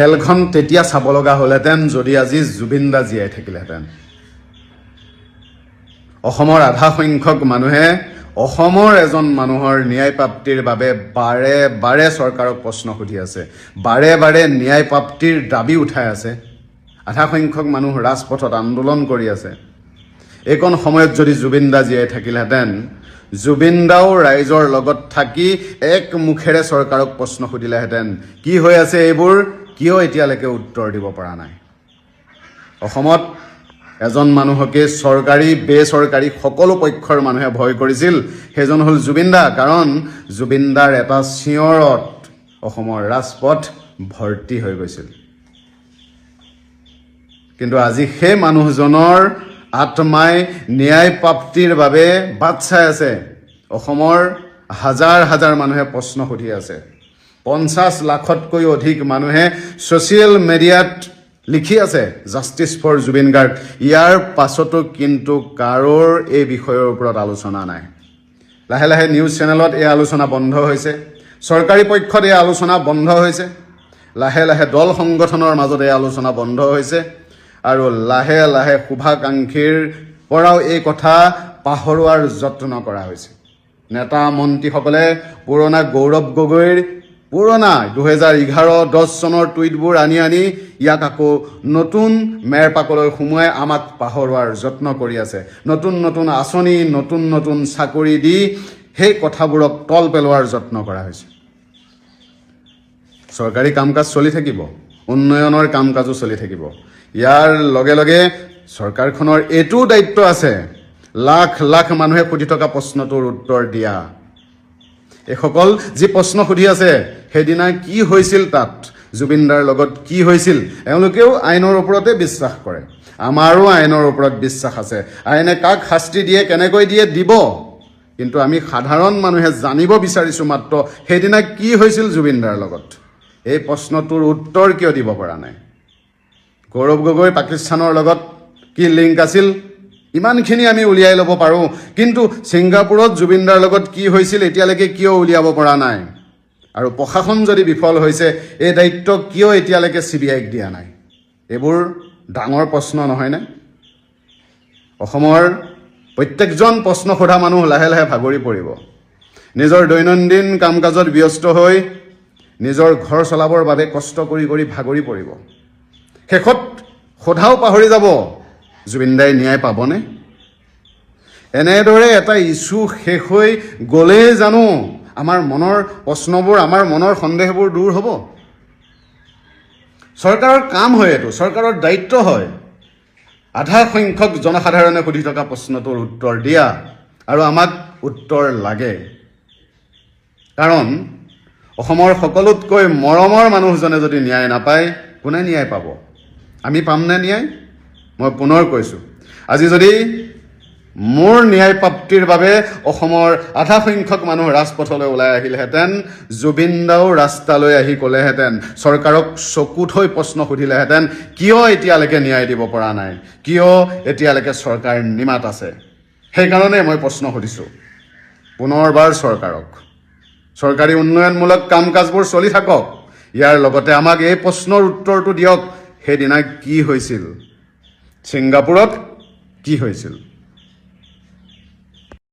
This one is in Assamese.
খেলখন তেতিয়া চাব লগা হ'লহেঁতেন যদি আজি জুবিন দা জীয়াই থাকিলেহেঁতেন। অসমৰ আধা সংখ্যক মানুহে অসমৰ এজন মানুহৰ ন্যায় প্ৰাপ্তিৰ বাবে বাৰে বাৰে চৰকাৰক প্ৰশ্ন সুধি আছে। বাৰে বাৰে ন্যায় প্ৰাপ্তিৰ দাবী উঠাই আছে। আধা সংখ্যক মানুহ ৰাজপথত আন্দোলন কৰি আছে। এইকণ সময়ত যদি জুবিন দা জীয়াই থাকিলহেঁতেন জুবিন দাও ৰাইজৰ লগত থাকি এক মুখেৰে চৰকাৰক প্ৰশ্ন সুধিলেহেঁতেন কি হৈ আছে এইবোৰ? কিয় এতিয়ালৈকে উত্তৰ দিব পৰা নাই? অসমত এজন মানুহকে চৰকাৰী বেচৰকাৰী সকলো পক্ষৰ মানুহে ভয় কৰিছিল। সেইজন হ'ল জুবিন দা কাৰণ জুবিন দাৰ এটা চিঞৰত অসমৰ ৰাজপথ ভৰ্তি হৈ গৈছিল। কিন্তু আজি সেই মানুহজনৰ আত্মাই ন্যায় প্ৰাপ্তিৰ বাবে বাট চাই আছে। অসমৰ হাজাৰ হাজাৰ মানুহে প্ৰশ্ন সুধি আছে। পঞ্চাছ লাখতকৈ অধিক মানুহে ছ'চিয়েল মিডিয়াত লিখি আছে জাষ্টিছ ফৰ জুবিন গাৰ্গ ইয়াৰ পাছতো কিন্তু কাৰোৰ এই বিষয়ৰ ওপৰত আলোচনা নাই। লাহে লাহে নিউজ চেনেলত এই আলোচনা বন্ধ হৈছে। চৰকাৰী পক্ষত এই আলোচনা বন্ধ হৈছে। লাহে লাহে দল সংগঠনৰ মাজত এই আলোচনা বন্ধ হৈছে। আৰু লাহে লাহে শুভাকাংক্ষীৰ পৰাও এই কথা পাহৰোৱাৰ যত্ন কৰা হৈছে। নেতা মন্ত্ৰীসকলে পুৰণা গৌৰৱ গগৈৰ পুৰণা দুহেজাৰ এঘাৰ দহ চনৰ টুইটবোৰ আনি আনি ইয়াক আকৌ নতুন মেৰপাকলৈ সোমোৱাই আমাক পাহৰোৱাৰ যত্ন কৰি আছে। নতুন নতুন আঁচনি, নতুন নতুন চাকৰি দি সেই কথাবোৰক তল পেলোৱাৰ যত্ন কৰা হৈছে। চৰকাৰী কাম কাজ চলি থাকিব, উন্নয়নৰ কাম কাজো চলি থাকিব। ইয়াৰ লগে লগে চৰকাৰখনৰ এইটোও দায়িত্ব আছে, লাখ লাখ মানুহে সুধি থকা প্ৰশ্নটোৰ উত্তৰ দিয়া। এইসকল যি প্ৰশ্ন সুধি আছে সেইদিনা কি হৈছিল তাত? জুবিনদাৰ লগত কি হৈছিল? এওঁলোকেও আইনৰ ওপৰতে বিশ্বাস কৰে। আমাৰো আইনৰ ওপৰত বিশ্বাস আছে। আইনে কাক শাস্তি দিয়ে কেনেকৈ দিয়ে দিব। কিন্তু আমি সাধাৰণ মানুহে জানিব বিচাৰিছোঁ মাত্ৰ সেইদিনা কি হৈছিল জুবিনদাৰ লগত। এই প্ৰশ্নটোৰ উত্তৰ কিয় দিব পৰা নাই? গৌৰৱ গগৈ পাকিস্তানৰ লগত কি লিংক আছিল? ইমানখিনি আমি উলিয়াই ল'ব পাৰোঁ। কিন্তু ছিংগাপুৰত জুবিনদাৰ লগত কি হৈছিল এতিয়ালৈকে কিয় উলিয়াব পৰা নাই? আৰু প্ৰশাসন যদি বিফল হৈছে এই দায়িত্ব কিয় এতিয়ালৈকে চি বি আইক দিয়া নাই? এইবোৰ ডাঙৰ প্ৰশ্ন নহয়নে? অসমৰ প্ৰত্যেকজন প্ৰশ্ন সোধা মানুহ লাহে লাহে ভাগৰি পৰিব। নিজৰ দৈনন্দিন কাম কাজত ব্যস্ত হৈ নিজৰ ঘৰ চলাবৰ বাবে কষ্ট কৰি কৰি ভাগৰি পৰিব। শেষত সোধাও পাহৰি যাব জুবিনদাই ন্যায় পাবনে? এনেদৰে এটা ইছ্যু শেষ হৈ গ'লেই জানো আমাৰ মনৰ প্ৰশ্নবোৰ আমাৰ মনৰ সন্দেহবোৰ দূৰ হ'ব। চৰকাৰৰ কাম হয় এইটো চৰকাৰৰ দায়িত্ব হয়। আধা সংখ্যক জনসাধাৰণে সুধি থকা প্ৰশ্নটোৰ উত্তৰ দিয়া আৰু আমাক উত্তৰ লাগে। কাৰণ অসমৰ সকলোতকৈ মৰমৰ মানুহজনে যদি ন্যায় নাপায় কোনে ন্যায় পাব? আমি পামনে ন্যায়? মই পুনৰ কৈছোঁ। আজি যদি মোৰ ন্যায় প্ৰাপ্তিৰ বাবে অসমৰ আধা সংখ্যক মানুহ ৰাজপথলৈ ওলাই আহিলহেঁতেন জুবিন দাও ৰাস্তালৈ আহি ক'লেহেঁতেন চৰকাৰক চকু থৈ প্ৰশ্ন সুধিলেহেঁতেন কিয় এতিয়ালৈকে ন্যায় দিব পৰা নাই? কিয় এতিয়ালৈকে চৰকাৰ নিমাত আছে? সেইকাৰণে মই প্ৰশ্ন সুধিছোঁ। পুনৰবাৰ চৰকাৰক। চৰকাৰী উন্নয়নমূলক কাম কাজবোৰ চলি থাকক। ইয়াৰ লগতে আমাক এই প্ৰশ্নৰ উত্তৰটো দিয়ক সেইদিনা কি হৈছিল? ছিংগাপুৰত কি হৈছিল?